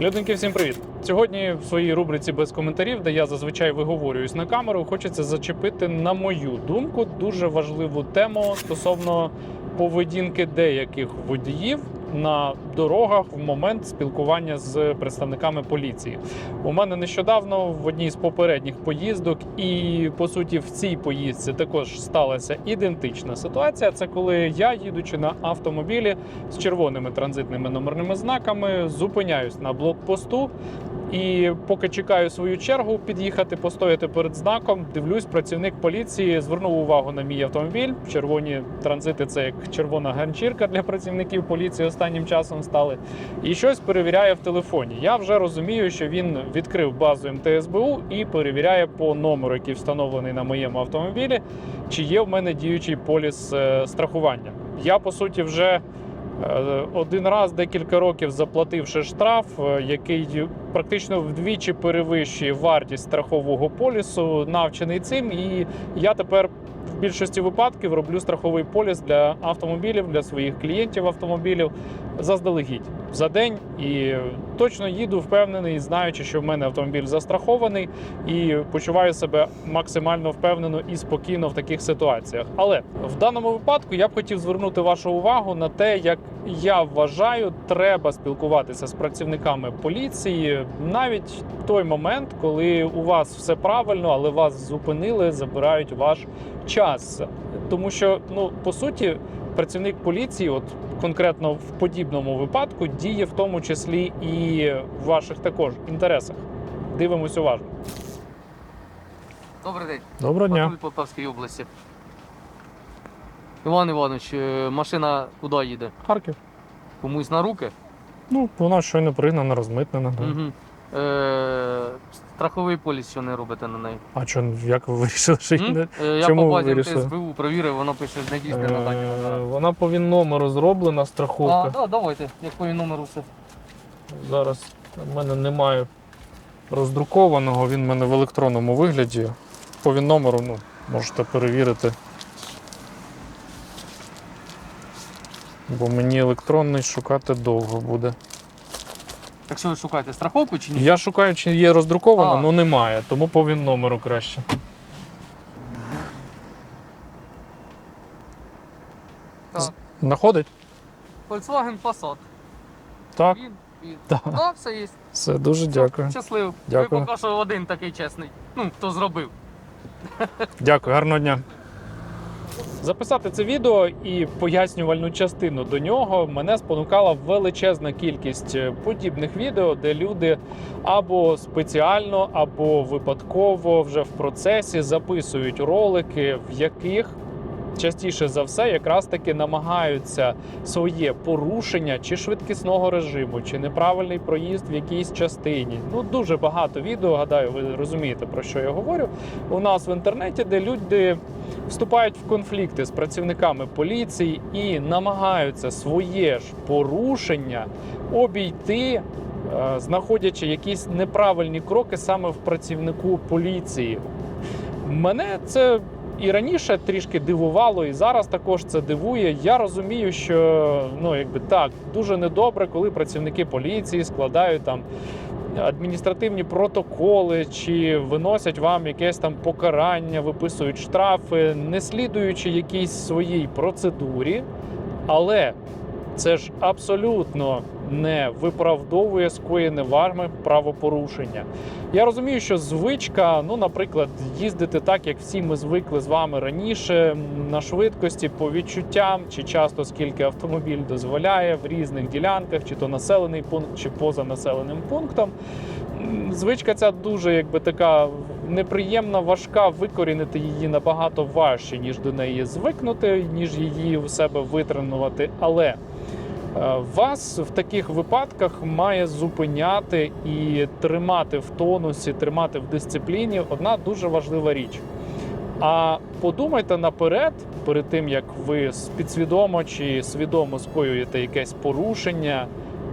Людинки, всім привіт! Сьогодні в своїй рубриці без коментарів, де я зазвичай виговорююсь на камеру, хочеться зачепити, на мою думку, дуже важливу тему стосовно поведінки деяких водіїв на дорогах в момент спілкування з представниками поліції. У мене нещодавно в одній з попередніх поїздок, і по суті в цій поїздці також сталася ідентична ситуація. Це коли я, їдучи на автомобілі з червоними транзитними номерними знаками, зупиняюсь на блокпосту. І поки чекаю свою чергу під'їхати, постояти перед знаком, дивлюсь, працівник поліції звернув увагу на мій автомобіль. Червоні транзити це як червона ганчірка для працівників поліції останнім часом стали. І щось перевіряє в телефоні. Я вже розумію, що він відкрив базу МТСБУ і перевіряє по номеру, який встановлений на моєму автомобілі, чи є в мене діючий поліс е, страхування. Я по суті вже. Е, Один раз декілька років заплативши штраф, е, який практично вдвічі перевищує вартість страхового полісу, навчений цим. І я тепер в більшості випадків роблю страховий поліс для автомобілів, для своїх клієнтів автомобілів заздалегідь за день. І точно їду впевнений, знаючи, що в мене автомобіль застрахований, і почуваю себе максимально впевнено і спокійно в таких ситуаціях. Але в даному випадку я б хотів звернути вашу увагу на те, як я вважаю, треба спілкуватися з працівниками поліції навіть в той момент, коли у вас все правильно, але вас зупинили, забирають ваш час. Тому що, ну по суті, працівник поліції, от конкретно в подібному випадку, діє в тому числі і в ваших також інтересах. Дивимось уважно. Добрий день. Доброго Патруль Полтавської області. Іван Іванович, е, машина куди їде? Харків. Комусь на руки? Ну, вона щойно пригнана, розмитнена. да. Угу. Е, страховий поліс, що не робите на неї? А що, як ви вирішили, що її М? не Е, я чому по ви базі вирішили? СБУ провірив, воно пише не дійсне на дані Е, номера. Вона по він номеру зроблена А, страховка. да, давайте, як по номеру все. Зараз в мене немає роздрукованого, він в мене в електронному вигляді. По він номеру ну, можете перевірити. Бо мені електронний шукати довго буде. Так що ви шукаєте страховку чи ні? Я шукаю, чи є роздруковано, А. але немає, тому по він номеру краще. Так. Знаходить? Volkswagen Passat. Так, Він, він. Так. Да, все є. все, дуже дякую. Щасливо. Дякую. Ви поки що один такий чесний. Ну, хто зробив. Дякую, гарного дня. Записати це відео і пояснювальну частину до нього мене спонукала величезна кількість е, подібних відео, де люди або спеціально, або випадково вже в процесі записують ролики, в яких частіше за все якраз таки намагаються своє порушення чи швидкісного режиму, чи неправильний проїзд в якійсь частині. Ну дуже багато відео. Гадаю, ви розумієте про що я говорю. У нас в інтернеті, де люди вступають в конфлікти з працівниками поліції і намагаються своє ж порушення обійти. е, Знаходячи якісь неправильні кроки саме в працівнику поліції, мене це і раніше трішки дивувало, і зараз також це дивує. Я розумію, що ну якби так дуже недобре, коли працівники поліції складають там адміністративні протоколи чи виносять вам якесь там покарання, виписують штрафи, не слідуючи якійсь своїй процедурі, але це ж абсолютно не виправдовує скоєне вами правопорушення. Я розумію, що звичка, ну, наприклад, їздити так, як всі ми звикли з вами раніше, на швидкості по відчуттям, чи часто скільки автомобіль дозволяє в різних ділянках, чи то населений пункт, чи поза населеним пунктом. Звичка ця дуже якби така неприємна, важка. Викорінити її набагато важче, ніж до неї звикнути, ніж її у себе витренувати. Але вас в таких випадках має зупиняти і тримати в тонусі, тримати в дисципліні одна дуже важлива річ. А подумайте наперед, перед тим як ви підсвідомо чи свідомо скоюєте якесь порушення.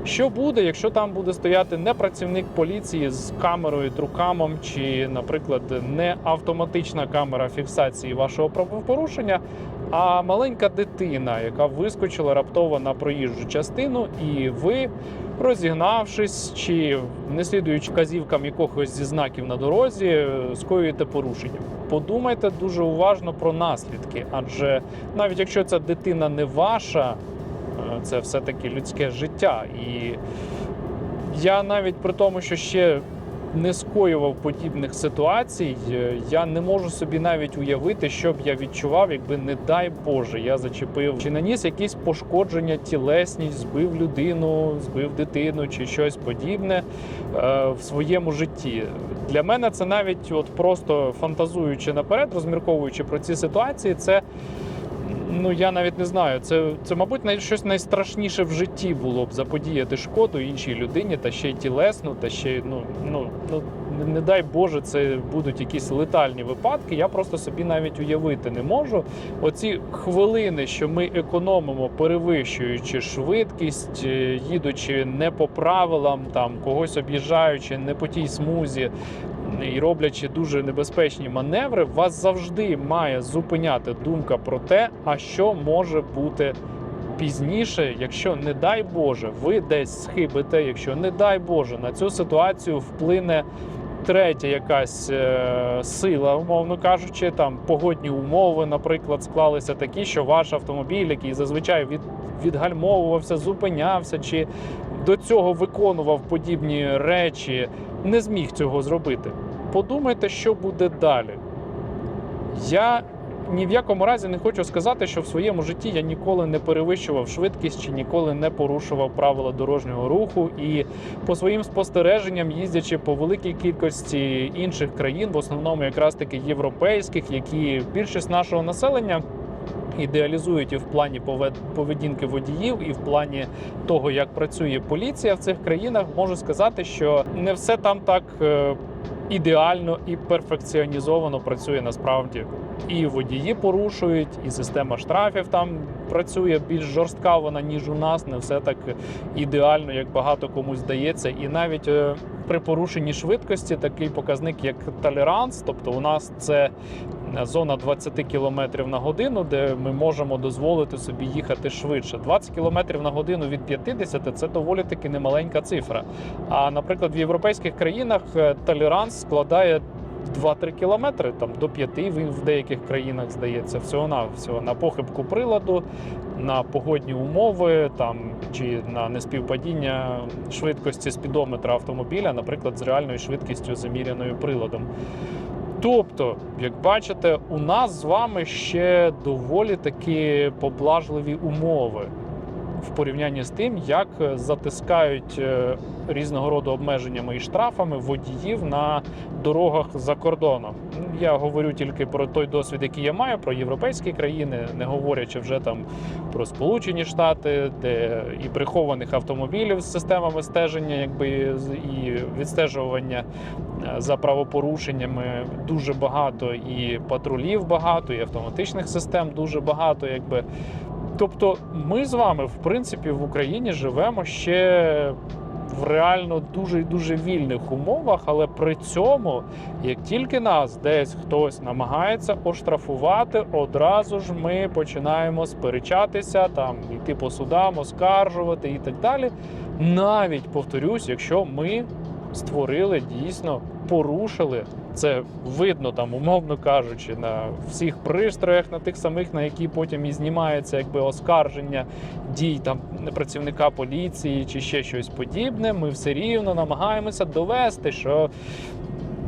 Що буде, якщо там буде стояти не працівник поліції з камерою трукамом, чи, наприклад, не автоматична камера фіксації вашого правопорушення, а маленька дитина, яка вискочила раптово на проїжджу частину, і ви розігнавшись чи не слідуючи вказівкам якогось зі знаків на дорозі, е, скоюєте порушення. Подумайте дуже уважно про наслідки, адже навіть якщо ця дитина не ваша, е, це все-таки людське життя. І я навіть при тому, що ще не скоював подібних ситуацій, е, я не можу собі навіть уявити, що б я відчував, якби не дай Боже, я зачепив чи наніс якісь пошкодження, тілесні, збив людину, збив дитину чи щось подібне е, в своєму житті. Для мене це навіть от просто фантазуючи наперед, розмірковуючи про ці ситуації, це. Ну я навіть не знаю. Це, це мабуть, най- щось найстрашніше в житті було б заподіяти шкоду іншій людині, та ще й тілесну, та ще й ну, ну, ну не- не дай Боже, це будуть якісь летальні випадки. Я просто собі навіть уявити не можу. Оці хвилини, що ми економимо, перевищуючи швидкість, е, їдучи не по правилам, там когось об'їжджаючи не по тій смузі. І роблячи дуже небезпечні маневри, вас завжди має зупиняти думка про те, а що може бути пізніше, якщо не дай Боже, ви десь схибите, якщо не дай Боже, на цю ситуацію вплине третя якась е, сила, умовно кажучи, там погодні умови, наприклад, склалися такі, що ваш автомобіль, який зазвичай від, відгальмовувався, зупинявся чи до цього виконував подібні речі, не зміг цього зробити. Подумайте, що буде далі. Я ні в якому разі не хочу сказати, що в своєму житті я ніколи не перевищував швидкість чи ніколи не порушував правила дорожнього руху. І по своїм спостереженням, їздячи по великій кількості інших країн, в основному якраз таки європейських, які більшість нашого населення. Ідеалізують і в плані повед- поведінки водіїв, і в плані того, як працює поліція в цих країнах, можу сказати, що не все там так е, ідеально і перфекціонізовано працює насправді. І водії порушують, і система штрафів там працює більш жорстка вона, ніж у нас. Не все так ідеально, як багато комусь здається. І навіть е, при порушенні швидкості такий показник, як толеранс, тобто у нас це зона 20 км на годину, де ми можемо дозволити собі їхати швидше. 20 км на годину від 50 – це доволі таки немаленька цифра. А наприклад, в європейських країнах е, толеранс складає 2-3 кілометри, там до 5 він в деяких країнах здається всього на всього на похибку приладу, на погодні умови, там чи на неспівпадіння швидкості спідометра автомобіля, наприклад, з реальною швидкістю заміряною приладом. Тобто, як бачите, у нас з вами ще доволі такі поблажливі умови в порівнянні з тим, як затискають е, різного роду обмеженнями і штрафами водіїв на дорогах за кордоном. Я говорю тільки про той досвід, який я маю, про європейські країни, не говорячи вже там про Сполучені Штати, де і прихованих автомобілів з системами стеження, якби і відстежування е, за правопорушеннями дуже багато, і патрулів багато, і автоматичних систем дуже багато, якби. Тобто, ми з вами, в принципі, в Україні живемо ще в реально дуже і дуже вільних умовах, але при цьому, як тільки нас десь хтось намагається оштрафувати, одразу ж ми починаємо сперечатися, там йти по судам, оскаржувати і так далі. Навіть повторюсь, якщо ми створили дійсно, порушили це видно там, умовно кажучи, на всіх пристроях, на тих самих, на які потім і знімається якби оскарження дій там працівника поліції чи ще щось подібне. Ми все рівно намагаємося довести, що.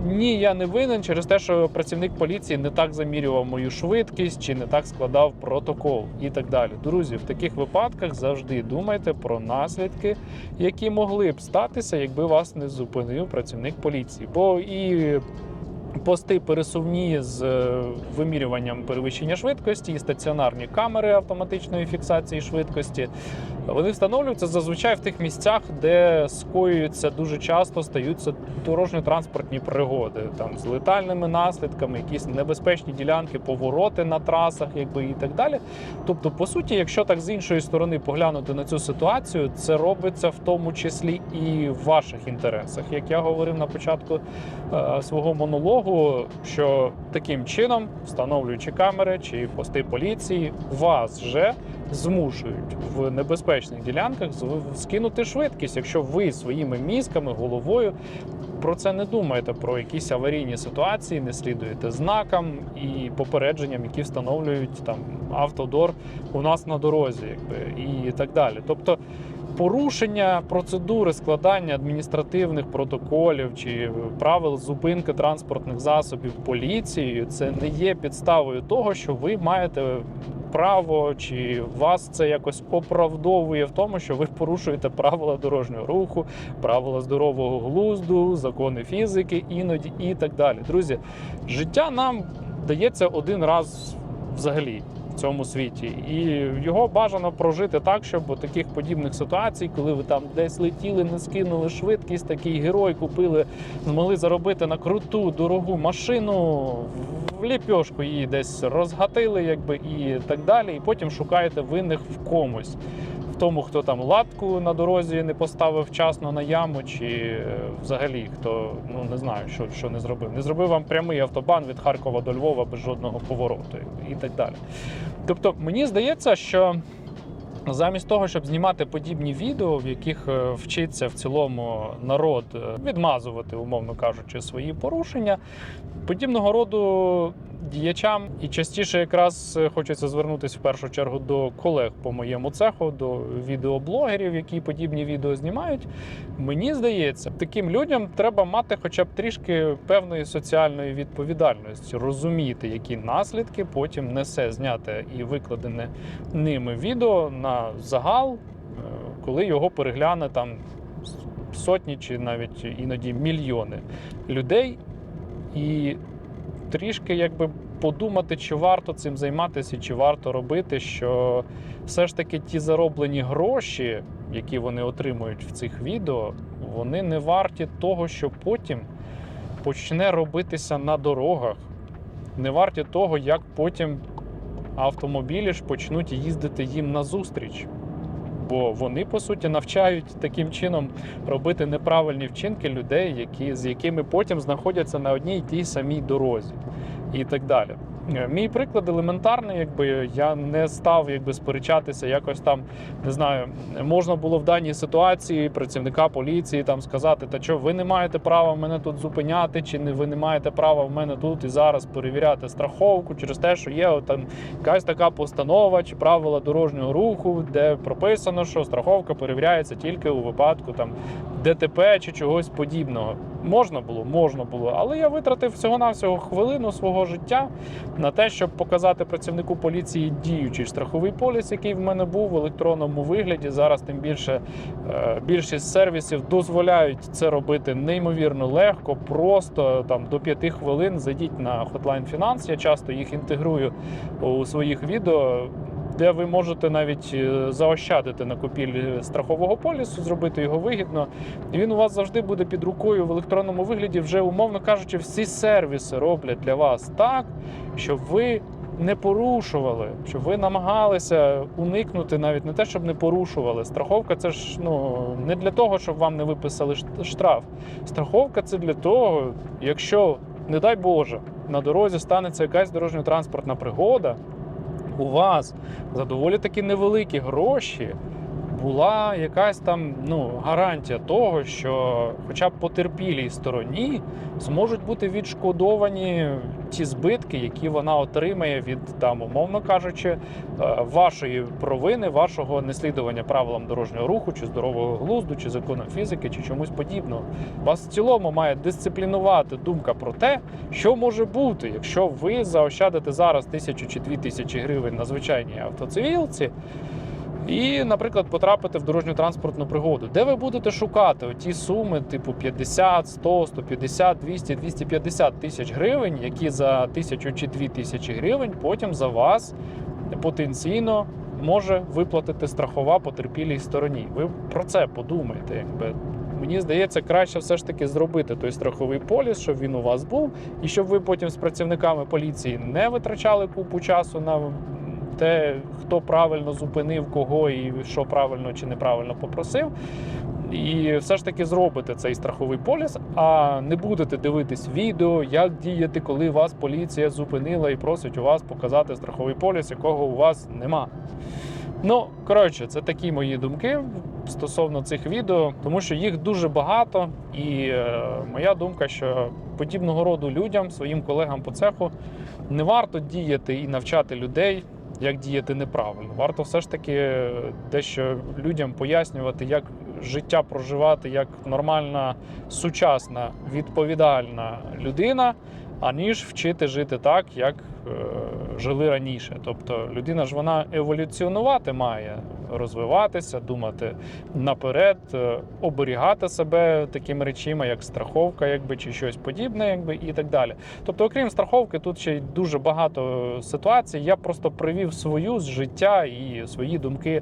Ні, я не винен через те, що працівник поліції не так замірював мою швидкість чи не так складав протокол і так далі. Друзі, в таких випадках завжди думайте про наслідки, які могли б статися, якби вас не зупинив працівник поліції. Бо і пости пересувні з е, вимірюванням перевищення швидкості, і стаціонарні камери автоматичної фіксації швидкості. Вони встановлюються зазвичай в тих місцях, де скоюються дуже часто стаються дорожньо-транспортні пригоди, там з летальними наслідками, якісь небезпечні ділянки, повороти на трасах, якби і так далі. Тобто, по суті, якщо так з іншої сторони поглянути на цю ситуацію, це робиться в тому числі і в ваших інтересах. Як я говорив на початку е, свого монологу, що таким чином, встановлюючи камери чи пости поліції, вас же змушують в небезпечних ділянках скинути швидкість, якщо ви своїми мізками, головою про це не думаєте, про якісь аварійні ситуації, не слідуєте знакам і попередженням, які встановлюють там автодор у нас на дорозі, якби і так далі. Тобто. Порушення процедури складання адміністративних протоколів чи правил зупинки транспортних засобів поліцією це не є підставою того, що ви маєте право, чи вас це якось оправдовує в тому, що ви порушуєте правила дорожнього руху, правила здорового глузду, закони фізики, іноді і так далі. Друзі, життя нам дається один раз взагалі. Цьому світі, і його бажано прожити так, щоб таких подібних ситуацій, коли ви там десь летіли, не скинули швидкість, такий герой купили, змогли заробити на круту дорогу машину, в ліпьошку її десь розгатили, якби і так далі. І потім шукаєте винних в комусь. Тому, хто там латку на дорозі не поставив вчасно на яму, чи е, взагалі хто ну не знаю, що, що не зробив. Не зробив вам прямий автобан від Харкова до Львова без жодного повороту і так далі. Тобто, мені здається, що замість того, щоб знімати подібні відео, в яких е, вчиться в цілому народ е, відмазувати, умовно кажучи, свої порушення, подібного роду діячам і частіше якраз е, хочеться звернутися в першу чергу до колег по моєму цеху, до відеоблогерів, які подібні відео знімають. Мені здається, таким людям треба мати хоча б трішки певної соціальної відповідальності, розуміти, які наслідки потім несе зняте і викладене ними відео на загал, е, коли його перегляне там сотні чи навіть іноді мільйони людей. І трішки якби подумати, чи варто цим займатися, чи варто робити, що все ж таки ті зароблені гроші, які вони отримують в цих відео, вони не варті того, що потім почне робитися на дорогах. Не варті того, як потім автомобілі ж почнуть їздити їм назустріч. Бо вони, по суті, навчають таким чином робити неправильні вчинки людей, які, з якими потім знаходяться на одній і тій самій дорозі, і так далі. Е, Мій приклад елементарний, якби я не став якби сперечатися, якось там не знаю, можна було в даній ситуації працівника поліції там сказати, та що ви не маєте права мене тут зупиняти, чи не ви не маєте права в мене тут і зараз перевіряти страховку через те, що є там якась така постанова чи правила дорожнього руху, де прописано, що страховка перевіряється тільки у випадку там ДТП чи чогось подібного. Можна було, можна було, але я витратив всього-навсього хвилину свого життя на те, щоб показати працівнику поліції діючий страховий поліс, який в мене був в електронному вигляді. Зараз тим більше е, більшість сервісів дозволяють це робити неймовірно легко, просто там до 5 хвилин. Зайдіть на Hotline Finance, Я часто їх інтегрую у своїх відео. Де ви можете навіть е, заощадити на купівлі страхового полісу, зробити його вигідно. І він у вас завжди буде під рукою в електронному вигляді. Вже умовно кажучи, всі сервіси роблять для вас так, щоб ви не порушували, щоб ви намагалися уникнути навіть не те, щоб не порушували. Страховка це ж ну не для того, щоб вам не виписали штраф. Страховка це для того, якщо, не дай Боже, на дорозі станеться якась дорожньо-транспортна пригода, у вас за доволі таки невеликі гроші була якась там ну, гарантія того, що хоча б потерпілій стороні зможуть бути відшкодовані ті збитки, які вона отримає від там, умовно кажучи, е, вашої провини, вашого неслідування правилам дорожнього руху, чи здорового глузду, чи закону фізики, чи чомусь подібного. Вас в цілому має дисциплінувати думка про те, що може бути, якщо ви заощадите зараз тисячу чи дві тисячі гривень на звичайній автоцивілці. І, наприклад, потрапити в дорожню транспортну пригоду, де ви будете шукати ті суми, типу 50, 100, 150, 200, 250 тисяч гривень, які за тисячу чи дві тисячі гривень потім за вас потенційно може виплатити страхова потерпілій стороні. Ви про це подумайте, якби. Мені здається, краще все ж таки зробити той страховий поліс, щоб він у вас був, і щоб ви потім з працівниками поліції не витрачали купу часу на те, хто правильно зупинив кого і що правильно чи неправильно попросив. І все ж таки зробите цей страховий поліс, а не будете дивитись відео, як діяти, коли вас поліція зупинила і просить у вас показати страховий поліс, якого у вас нема. Ну, коротше, це такі мої думки стосовно цих відео, тому що їх дуже багато, і е, моя думка, що подібного роду людям, своїм колегам по цеху, не варто діяти і навчати людей, як діяти неправильно. Варто все ж таки дещо людям пояснювати, як життя проживати як нормальна, сучасна, відповідальна людина, аніж вчити жити так, як е, жили раніше. Тобто людина ж вона еволюціонувати має, розвиватися, думати наперед, е, оберігати себе такими речами, як страховка, якби чи щось подібне, якби і так далі. Тобто, окрім страховки, тут ще й дуже багато ситуацій. Я просто привів свою з життя і свої думки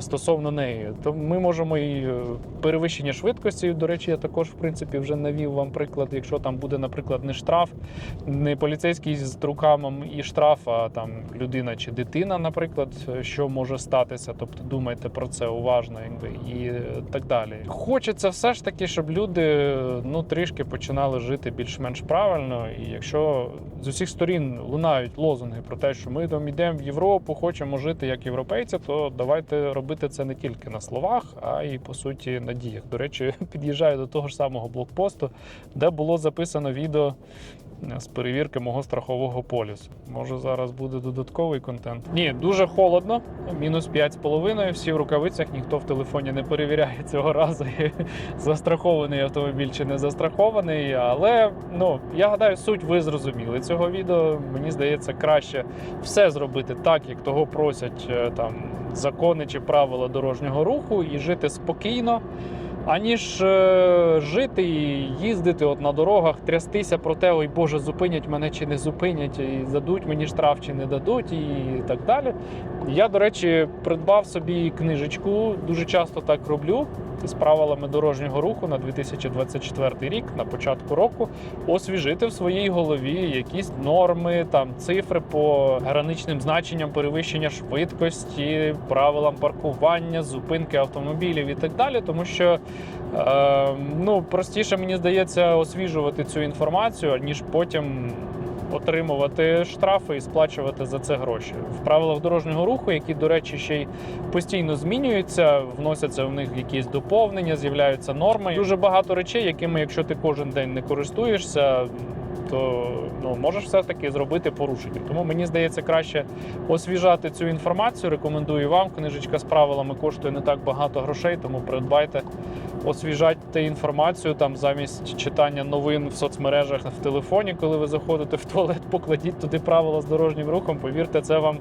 стосовно неї. То ми можемо і е, перевищення швидкості. До речі, я також в принципі вже навів вам приклад. Якщо там буде, наприклад, не штраф, не поліцейський з руками і штраф, а там людина чи дитина, наприклад, що може статися. Тобто думайте про це уважно, якби і е, так далі. Хочеться все ж таки, щоб люди ну трішки починали жити більш-менш правильно. І якщо з усіх сторін лунають лозунги про те, що ми там йдемо в Європу, хочемо жити як європейці, то давайте робити це не тільки на словах, а й по суті на діях. До речі, під'їжджаю до того ж самого блокпосту, де було записано відео з перевірки мого страхового полісу. Може зараз буде додатковий контент. Ні, дуже холодно, мінус 5,5, Всі в рукавицях, ніхто в телефоні не перевіряє цього разу. Застрахований автомобіль чи не застрахований. Але ну я гадаю, суть ви зрозуміли цього відео. Мені здається, краще все зробити так, як того просять е, там закони чи правила дорожнього руху, і жити спокійно. Аніж е, жити і їздити от на дорогах, трястися про те, ой Боже, зупинять мене чи не зупинять, і дадуть мені штраф чи не дадуть, і так далі. Я, до речі, придбав собі книжечку, дуже часто так роблю з правилами дорожнього руху на 2024 рік, на початку року, освіжити в своїй голові якісь норми, там цифри по граничним значенням перевищення швидкості, правилам паркування, зупинки автомобілів і так далі. Тому що е, ну, простіше мені здається освіжувати цю інформацію, ніж потім отримувати штрафи і сплачувати за це гроші. В правилах дорожнього руху, які, до речі, ще й постійно змінюються, вносяться в них якісь доповнення, з'являються норми. Дуже багато речей, якими, якщо ти кожен день не користуєшся, то ну, можеш все-таки зробити порушення. Тому мені здається, краще освіжати цю інформацію. Рекомендую вам. Книжечка з правилами коштує не так багато грошей, тому придбайте, освіжайте інформацію там замість читання новин в соцмережах в телефоні, коли ви заходите в туалет, покладіть туди правила з дорожнім рухом. Повірте, це вам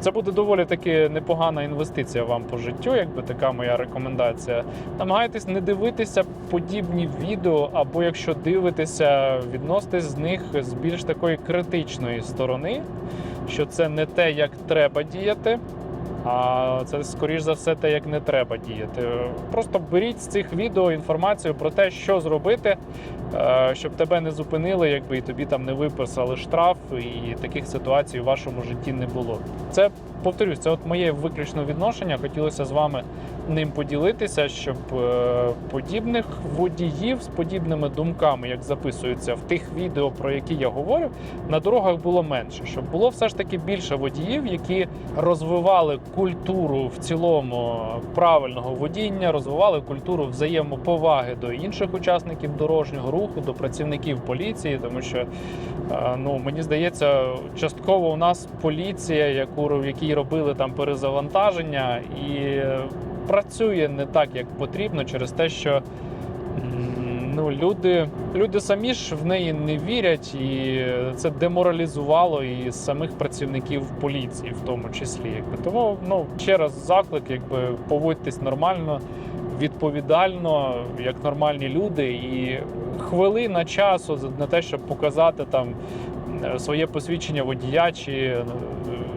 це буде доволі таки непогана інвестиція вам по життю, якби така моя рекомендація. Намагайтесь не дивитися подібні відео, або якщо дивитеся, відноситесь з них з більш такої критичної сторони, що це не те, як треба діяти. А це скоріш за все те, як не треба діяти. Просто беріть з цих відео інформацію про те, що зробити, е, щоб тебе не зупинили, якби і тобі там не виписали штраф, і таких ситуацій у вашому житті не було. Це повторюсь, це от моє виключно відношення. Хотілося з вами ним поділитися, щоб е, подібних водіїв з подібними думками, як записуються в тих відео, про які я говорю, на дорогах було менше, щоб було все ж таки більше водіїв, які розвивали культуру в цілому правильного водіння, розвивали культуру взаємоповаги до інших учасників дорожнього руху, до працівників поліції, тому що е, ну мені здається, частково у нас поліція, яку в якій робили там перезавантаження, і працює не так, як потрібно, через те, що ну, люди, люди самі ж в неї не вірять, і це деморалізувало і самих працівників поліції, в тому числі. Якби. Тому ну, ще раз заклик, якби поводьтесь нормально, відповідально, як нормальні люди, і хвилина часу на те, щоб показати там своє посвідчення водія чи е,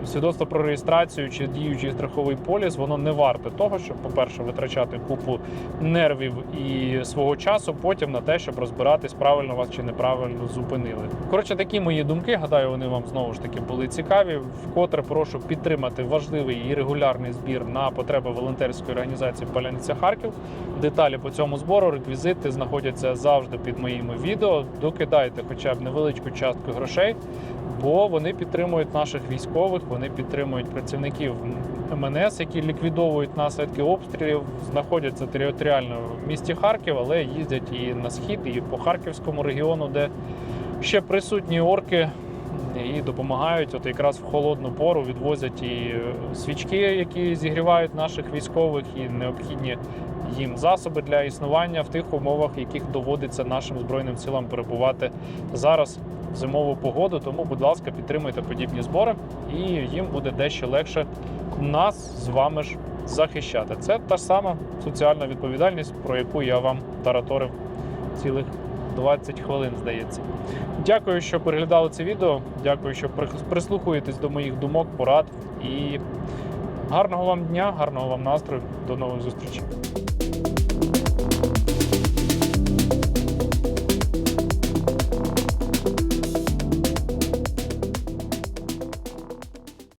свідоцтво про реєстрацію чи діючий страховий поліс, воно не варте того, щоб, по-перше, витрачати купу нервів і свого часу потім на те, щоб розбиратись, правильно вас чи неправильно зупинили. Коротше, такі мої думки. Гадаю, вони вам знову ж таки були цікаві. Вкотре прошу підтримати важливий і регулярний збір на потреби волонтерської організації Паляниця Харків. Деталі по цьому збору, реквізити знаходяться завжди під моїми відео. Докидайте хоча б невеличку частку грошей, бо вони підтримують наших військових, вони підтримують працівників МНС, які ліквідовують наслідки обстрілів, знаходяться територіально в місті Харків, але їздять і на схід, і по Харківському регіону, де ще присутні орки і допомагають. От якраз в холодну пору відвозять і е, свічки, які зігрівають наших військових, і необхідні їм засоби для існування в тих умовах, яких доводиться нашим збройним силам перебувати зараз в зимову погоду. Тому, будь ласка, підтримуйте подібні збори, і їм буде дещо легше нас з вами ж захищати. Це та ж сама соціальна відповідальність, про яку я вам тараторив цілих 20 хвилин, здається. Дякую, що переглядали це відео. Дякую, що прис- прислухуєтесь до моїх думок, порад. І гарного вам дня, гарного вам настрою. До нових зустрічей.